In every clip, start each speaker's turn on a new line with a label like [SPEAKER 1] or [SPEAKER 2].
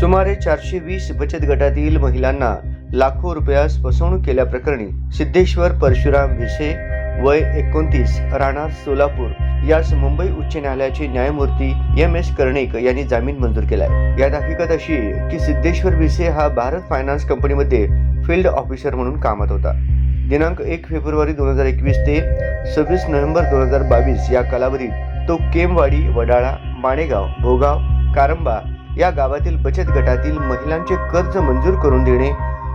[SPEAKER 1] सुमारे चारशे वीस बचत गटातील महिलांना लाखो रुपयास फसवणूक केल्याप्रकरणी सिद्धेश्वर परशुराम भिसे वय एकोणतीस राहणार सोलापूर. यास मुंबई उच्च न्यायालयाचे न्यायमूर्ती एम एस कर्णिक यांनी जामीन मंजूर केलाय. यात हकीकत अशी की सिद्धेश्वर भिसे हा भारत फायनान्स कंपनीमध्ये फील्ड ऑफिसर म्हणून कामात होता. दिनांक एक फेब्रुवारी दोन हजार एकवीस ते सव्वीस नोव्हेंबर दोन हजार बावीस या कालावधीत तो केमवाडी वडाळा माणेगाव भोगाव कारंबा या गावातील बचत गटातील महिलांचे कर्ज मंजूर करून देणे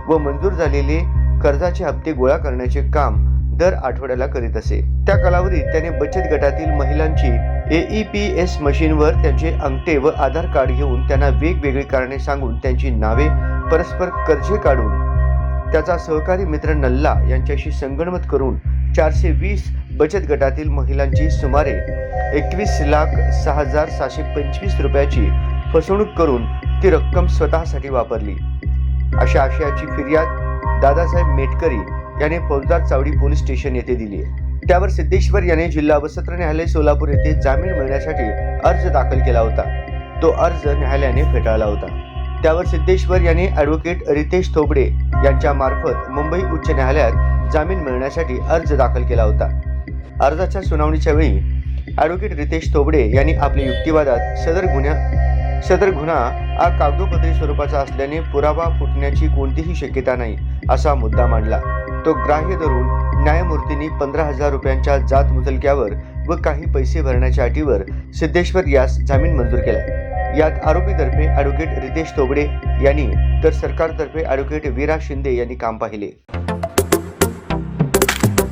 [SPEAKER 1] व मंजूर झालेले कर्जाचे हप्ते गोळा करण्याचे काम दर आठवड्याला करीत असे. त्या कालावधीत त्याने बचत गटातील महिलांची एई पी एस मशीनवर त्यांचे अंगठे व आधार कार्ड घेऊन त्यांना वेगवेगळी कारणे सांगून त्यांची नावे परस्पर कर्जे काढून त्याचा सहकारी मित्र नल्ला यांच्याशी संगणमत करून चारशे वीस बचत गटातील महिलांची सुमारे एकवीस लाख सहा हजार सहाशे पंचवीस रुपयाची फसवणूक करून ती रक्कम स्वतःसाठी वापरली. अशा आशयाची फिर्याद दादासाहेब मेटकरी याने फौजदार चावडी पोलीस स्टेशन येथे दिली त्यावर सिद्धेश्वर याने जिल्हा व सत्र न्यायालय सोलापूर येथे जामीन मिळण्यासाठी अर्ज दाखल केला होता. तो अर्ज न्यायालयाने फेटाळला होता. त्यावर सिद्धेश्वर याने ॲडव्होकेट रितेश थोबडे यांच्या मार्फत मुंबई उच्च न्यायालयात जामीन मिळण्यासाठी अर्ज दाखल केला होता. अर्जाच्या सुनावणीच्या वेळी ॲडव्होकेट रितेश थोबडे यांनी आपल्या युक्तिवादात सदर गुन्ह्या सदर गुन्हा हा कागदोपत्री स्वरूपाचा असल्याने पुरावा फुटण्याची कोणतीही शक्यता नाही असा मुद्दा मांडला. तो ग्राह्य धरून न्यायमूर्तींनी पंधरा हजार रुपयांच्या जात मुचलक्यावर व काही पैसे भरण्याच्या अटीवर सिद्धेश्वर यास जामीन मंजूर केला. यात आरोपीतर्फे ॲडव्होकेट रितेश तोबडे यांनी तर सरकारतर्फे ॲडव्होकेट वीरा शिंदे यांनी काम पाहिले.